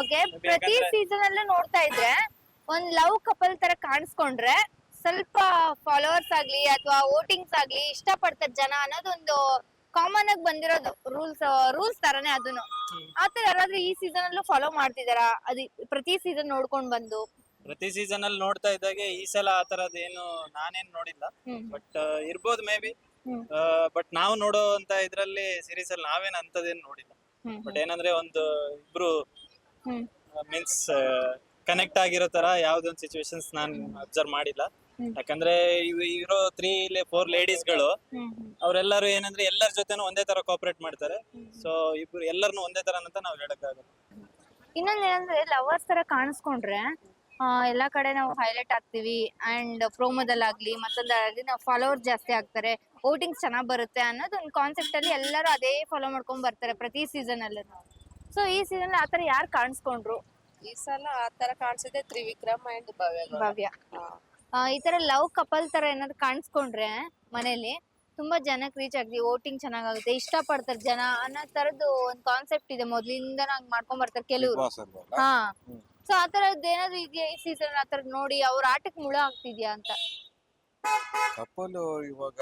Okay ಪ್ರತಿ season ಅಲ್ಲೂ ನೋಡ್ತಾ ಇದ್ರೆ ಒಂದ್ ಲವ್ ಕಪಲ್ ತರ ಕಾಣಿಸ್ಕೊಂಡ್ರೆ ಸ್ವಲ್ಪ ಫಾಲೋವರ್ಸ್ ಆಗ್ಲಿ ಅಥವಾ ವೋಟಿಂಗ್ಸ್ ಆಗ್ಲಿ ಇಷ್ಟಪಡ್ತಾರೆ ಜನ ಅನ್ನೋದೊಂದು ಕಾಮನ್ ಆಗಿ ಬಂದಿರೋದು. ರೂಲ್ಸ್ ರೂಲ್ಸ್ ತರನೇ ಅದನ್ನು ಆತರ ಯಾರಾದ್ರೂ ಈ ಸೀಸನ್ ಅಲ್ಲೂ ಫಾಲೋ ಮಾಡ್ತಿದಾರಾ? ಅದು ಪ್ರತಿ ಸೀಸನ್ ನೋಡ್ಕೊಂಡ್ ಬಂದು? ಪ್ರತಿ ಸೀಸನ್ ಅಲ್ಲಿ ನೋಡ್ತಾ ಇದ್ದಾಗೆ ಈ ಸಲ ಆ ತರದ್ ಏನು ನಾನೇನ್ ನೋಡಿಲ್ಲ. ಬಟ್ ಇರ್ಬೋದು ಮೇ ಬಿ. ಬಟ್ ನಾವು ನೋಡೋಂತ ಇದ್ರಲ್ಲಿ ಸೀರೀಸ್ ಅಲ್ಲಿ ನಾವೇನ್ ಅಂತದೇನ್ ನೋಡಿಲ್ಲ. ಬಟ್ ಏನಂದ್ರೆ ಒಂದು ಇಬ್ರು ಮೀನ್ಸ್ ಕನೆಕ್ಟ್ ಆಗಿರೋ ತರ ಯಾವ್ದೊಂದು ಸಿಚುವೇಶನ್ಸ್ ನಾನು ಅಬ್ಸರ್ವ್ ಮಾಡಿಲ್ಲ. ಯಾಕಂದ್ರೆ ಇವ್- ಇರೋ ತ್ರೀ ಫೋರ್ ಲೇಡೀಸ್ಗಳು ಅವರೆಲ್ಲರೂ ಏನಂದ್ರೆ ಎಲ್ಲರ ಜೊತೆನೂ ಒಂದೇ ತರ ಕೋಪರೇಟ್ ಮಾಡ್ತಾರೆ. ಸೊ ಇಬ್ರು ಎಲ್ಲರನ್ನೂ ಒಂದೇ ತರ ಅಂತ ನಾವು ಹೇಳಕ್ಕಾಗಲ್ಲ. ಇನ್ನೊಂದ್ ಏನಂದ್ರೆ ಲವರ್ಸ್ ತರ ಕಾಣಿಸ್ಕೊಂಡ್ರೆ ಎಲ್ಲಾ ಕಡೆ ನಾವು ಹೈಲೈಟ್ ಆಗ್ತೀವಿ ಅಂಡ್ ಪ್ರೋಮೋದಲ್ಲಾಗ್ಲಿ ಮತ್ತೊಂದಾಗ್ಲಿ ನಾವು ಫಾಲೋವರ್ ಜಾಸ್ತಿ ಆಗ್ತಾರೆ ವೋಟಿಂಗ್ಸ್ ಚೆನ್ನಾಗ್ ಬರುತ್ತೆ ಅನ್ನೋದು ಒಂದು ಕಾನ್ಸೆಪ್ಟ್ ಅಲ್ಲಿ ಎಲ್ಲರೂ ಅದೇ ಫಾಲೋ ಮಾಡ್ಕೊಂಡ್ ಬರ್ತಾರೆ ಪ್ರತಿ ಸೀಸನ್ ಅಲ್ಲೂ. ಸೊ ಈ ಸೀಸನ್ ಆತರ ಯಾರು ಕಾಣಿಸ್ಕೊಂಡ್ರು? ಈ ಸಲ ಆ ತರ ಕಾಣಿಸಿದೆ ತ್ರಿವಿಕ್ರಮ್ ಅಂಡ್ ಭವ್ಯ ಭವ್ಯ. ಆ, ಈ ತರ ಲವ್ ಕಪಲ್ ತರ ಏನಾದ್ರು ಕಾಣಿಸ್ಕೊಂಡ್ರೆ ಮನೇಲಿ ತುಂಬಾ ಜನಕ್ಕೆ ರೀಚ್ ಆಗ್ತಿ ವೋಟಿಂಗ್ ಚೆನ್ನಾಗಾಗುತ್ತೆ ಇಷ್ಟ ಪಡ್ತಾರೆ ಜನ ಅನ್ನೋ ತರದ್ದು ಒಂದ್ ಕಾನ್ಸೆಪ್ಟ್ ಇದೆ ಮೊದ್ಲಿಂದ ಹಂಗ್ ಮಾಡ್ಕೊಂಡ್ ಬರ್ತಾರೆ ಕೆಲವ್ರು. ಬಾಸ್ ಅಲ್ವಾ ಹಾ. ಸೊ ಸೊ ತರದ್ ಏನಾದ್ರು ಇದೆಯಾ ಈ ಸೀಸನ್ ಆ ತರದ್ ನೋಡಿ ಅವ್ರ ಆಟಕ್ ಮುಳ ಆಗ್ತಿದ್ಯಾ ಅಂತ? ಕಪಲ್ ಇವಾಗ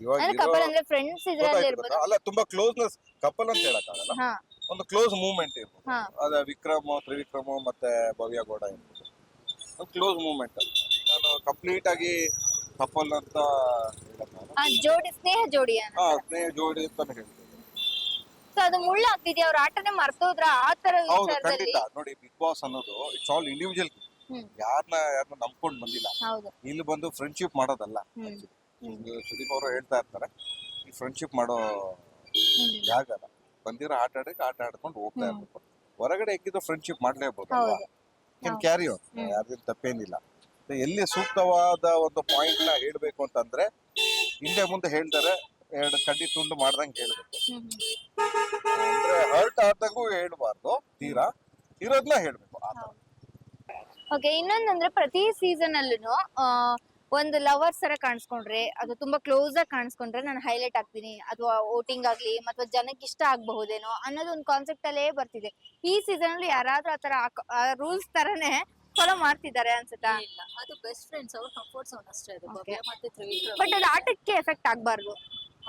ಇವಾಗ ಅಂದ್ರೆ ಇರೋ- ಕಪಲ್ ಅಂದ್ರೆ ಫ್ರೆಂಡ್ಸ್ ಇದ್ರಲ್ಲಿ ಗೊತ್ತಾಯ್ತು ಇರ್ಬೋದು. ಗೊತ್ತಾ? ಅಲ್ಲ ತುಂಬಾ ಕ್ಲೋಸ್ನೆಸ್ ಕಪಲ್ ಅಂತ ಹೇಳಕ್ಕಾಗಲ್ಲ. ಹಾ. ಒಂದು ಕ್ಲೋಸ್ ಮೂವ್ಮೆಂಟ್ ಇರ್ಬೋದು. ಹಾ. ಅದ ವಿಕ್ರಮ್ ತ್ರಿವಿಕ್ರಮ್ ಮತ್ತೆ ಭವ್ಯ ಗೌಡ ಇರ್ಬೋದು. ಒಂದು ಕ್ಲೋಸ್ ಮೂವ್ಮೆಂಟ್ ನಾನು ಕಂಪ್ಲೀಟ್ ಆಗಿ ಕಪಲ್ ಅಂತ ಆ ಜೋಡಿ ಸ್ನೇಹ ಜೋಡಿ ಹಾ ಸ್ನೇಹ ಜೋಡಿ ಅಂತ ಹೇಳ್ತೀನಿ ಸೊ ಅದು ಮುಳ್ಳು ಆಗ್ತಿದ್ಯಾ? ಅವ್ರ ಆಟನೇ ಮರ್ತೋದ್ರ? ಆ ತರ ಹೌದು ವಿಚಾರದಲ್ಲಿ ಖಂಡಿತ. ನೋಡಿ ಬಿಗ್ ಬಾಸ್ ಅನ್ನೋದು ಇಟ್ಸ್ ಆಲ್ ಇಂಡಿವಿಜುವಲ್ ಹ್ಮ್. ಯಾರನ್ನ ಯಾರನ್ನ ನಂಬ್ಕೊಂಡ್ ಬಂದಿಲ್ಲ. ಹೌದು. ಇಲ್ಲಿ ಬಂದು ಫ್ರೆಂಡ್ಶಿಪ್ ಮಾಡೋದಲ್ಲ. actually. ಸುದೀಪ್ ಅವರು ಹೇಳ್ತಾ ಇರ್ತಾರೆ ಈ ಫ್ರೆಂಡ್ಶಿಪ್ ಮಾಡೋ. ಜಾಗ ಅಲ್ಲ ಬಂದಿರೋ ಆಟ ಆಡಕ್ಕೆ ಆಟ ಆಡ್ಕೊಂಡು ಹೋಗ್ತಾ. ಇರ್ಬೇಕು. ಹೊರಗಡೆ ಹೆಕ್ಕಿದ್ರು ಫ್ರೆಂಡ್ಶಿಪ್ ಮಾಡ್ಲೇಬಹುದು ಹೌದು. ಕ್ಯಾನ್ ಕ್ಯಾರಿ ಆನ್ ಯಾರಿಗೂ ತಪ್ಪೇನಿಲ್ಲ. ಎಲ್ಲಿ ಸೂಕ್ತವಾದ ಒಂದು ಪಾಯಿಂಟ್ನ ಹೇಳ್ಬೇಕು ಅಂತಂದ್ರೆ ಹಿಂದೆ ಮುಂದೆ ಹೇಳ್ತಾರೆ ಎರಡು ಕಡ್ಡಿ ತುಂಡು ಮಾಡ್ದಂಗೆ ಹೇಳ್ಬೇಕು. ಅಂದ್ರೆ ಹರ್ಟ್ ಆದಂಗೂ ಹೇಳ್ಬಾರ್ದು ತೀರಾ? ಇರೋದ್ನ ಹೇಳ್ಬೇಕು ಓಕೆ ಇನ್ನೊಂದಂದ್ರೆ ಪ್ರತಿ ಸೀಸನ್ ಅಲ್ಲೂ ಒಂದು ಲವರ್ಸ್ ತರ ಕಾಣಿಸ್ಕೊಂಡ್ರೆ ಅದು ತುಂಬಾ ಕ್ಲೋಸ್ ಆಗಿ ಕಾಣಿಸ್ಕೊಂಡ್ರೆ ನಾನು ಹೈಲೈಟ್ ಆಗ್ತೀನಿ ಅಥವಾ ವೋಟಿಂಗ್ ಆಗ್ಲಿ ಅಥವಾ ಜನಕ್ಕೆ ಇಷ್ಟ ಆಗಬಹುದೇನೋ ಅನ್ನೋದು ಒಂದು ಕಾನ್ಸೆಪ್ಟ್ ಅಲ್ಲೇ ಬರ್ತಿದೆ. ಈ ಸೀಸನ್ ಅಲ್ಲಿ ಯಾರಾದ್ರೂ ಆತರ ರೂಲ್ಸ್ ತರನೇ ಫಾಲೋ ಮಾಡ್ತಿದ್ದಾರೆ ಅನ್ಸುತ್ತಾ? ಅದು ಬೆಸ್ಟ್ ಫ್ರೆಂಡ್ಸ್ ಅವ್ರ ಕಂಫರ್ಟ್ ಝೋನ್ ಅಷ್ಟೇ ಅದು ಬಟ್ ಅದು ಆಟಕ್ಕೆ ಎಫೆಕ್ಟ್ ಆಗ್ಬಾರ್ದು.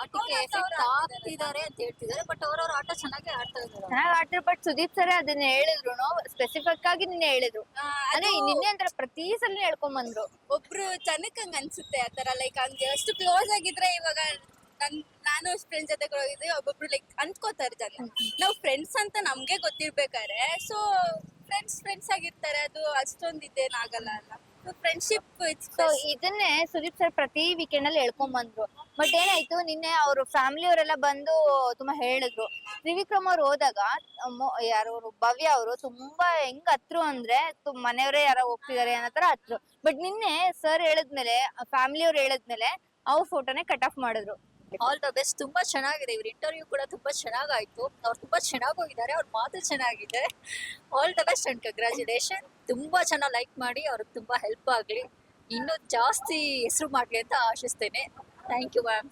ಆಟಕ್ಕೆ ಎಫೆಕ್ಟ್ ಆಗ್ತಿದ್ದಾರೆ ಅಂತ ಹೇಳ್ತಿದ್ದಾರೆ ಬಟ್ ಅವ್ರವ್ರ ಆಟ ಚೆನ್ನಾಗಿ ಆಡ್ತಾ ಇದ್ದಾರೆ. ಚೆನ್ನಾಗಿ ಆಡ್ತಿದ್ರು ಬಟ್ ಸುದೀಪ್ ಸರ್ ಅದನ್ನ ಹೇಳಿದ್ರು ಸ್ಪೆಸಿಫಿಕ್ ಆಗಿ ನಿನ್ನೆ ಹೇಳಿದ್ರು. ಅದೇ ನಿನ್ನೆ ಅಂದ್ರೆ ಪ್ರತಿ ಸಲ ಹೇಳ್ಕೊಂಡ್ ಬಂದ್ರು. ಒಬ್ರು ಜನಕ್ಕೆ ಹಂಗ ಅನ್ಸುತ್ತೆ ಆತರ ಲೈಕ್ ಹಂಗೆ ಅಷ್ಟು ಕ್ಲೋಸ್ ಆಗಿದ್ರೆ ಇವಾಗ ನನ್ ನಾನು ಫ್ರೆಂಡ್ಸ್ ಜೊತೆ ಹೋಗಿದ್ವಿ ಒಬ್ಬೊಬ್ರು ಲೈಕ್ ಅನ್ಕೋತಾರೆ ಜನ. ನಾವು ಫ್ರೆಂಡ್ಸ್ ಅಂತ ನಮ್ಗೆ ಗೊತ್ತಿರ್ಬೇಕಾದ್ರೆ ಸೊ ಫ್ರೆಂಡ್ಸ್ ಫ್ರೆಂಡ್ಸ್ ಆಗಿರ್ತಾರೆ ಅದು ಅಷ್ಟೊಂದು ಇದೇನಾಗಲ್ಲ ಅಲ್ಲ. ಫ್ರೆಂಡ್ಶಿಪ್ ಸೊ ಇದನ್ನೇ ಸುದೀಪ್ ಸರ್ ಪ್ರತಿ ವೀಕೆಂಡ್ ಅಲ್ಲಿ ಹೇಳ್ಕೊಂಡ್ ಬಂದ್ರು. ಬಟ್ ಏನಾಯ್ತು ನಿನ್ನೆ ಅವ್ರ ಫ್ಯಾಮಿಲಿ ಅವರೆಲ್ಲ ಬಂದು ತುಂಬಾ ಹೇಳಿದ್ರು. ತ್ರಿವಿಕ್ರಮ್ ಅವ್ರು ಹೋದಾಗ ಯಾರು ಭವ್ಯ ಅವರು ತುಂಬಾ ಹೆಂಗ್ ಹತ್ರು ಅಂದ್ರೆ ಮನೆಯವರೇ ಯಾರೋ ಹೋಗ್ತಿದಾರೆ ಅನ್ನೋ ತರ ಹತ್ರು. ಬಟ್ ನಿನ್ನೆ ಸರ್ ಹೇಳಿದ್ಮೇಲೆ ಫ್ಯಾಮಿಲಿ ಅವ್ರು ಹೇಳಿದ್ಮೇಲೆ ಅವ್ರ ಫೋಟೋನೇ ಕಟ್ ಆಫ್ ಮಾಡಿದ್ರು. ಆಲ್ ದ ಬೆಸ್ಟ್ ತುಂಬಾ ಚೆನ್ನಾಗಿದೆ. ಇವ್ರ ಇಂಟರ್ವ್ಯೂ ಕೂಡ ತುಂಬಾ ಚೆನ್ನಾಗಾಯ್ತು. ಅವ್ರು ತುಂಬಾ ಚೆನ್ನಾಗಿ ಹೋಗಿದ್ದಾರೆ. ಅವ್ರ ಮಾತು ಚೆನ್ನಾಗಿದೆ. All the best and congratulation ತುಂಬಾ ಚೆನ್ನಾಗಿ ಲೈಕ್ ಮಾಡಿ. ಅವ್ರಿಗೆ ತುಂಬಾ ಹೆಲ್ಪ್ ಆಗ್ಲಿ. ಇನ್ನೂ ಜಾಸ್ತಿ ಹೆಸರು ಮಾಡ್ಲಿ ಅಂತ ಆಶಿಸ್ತೇನೆ. Thank you ma'am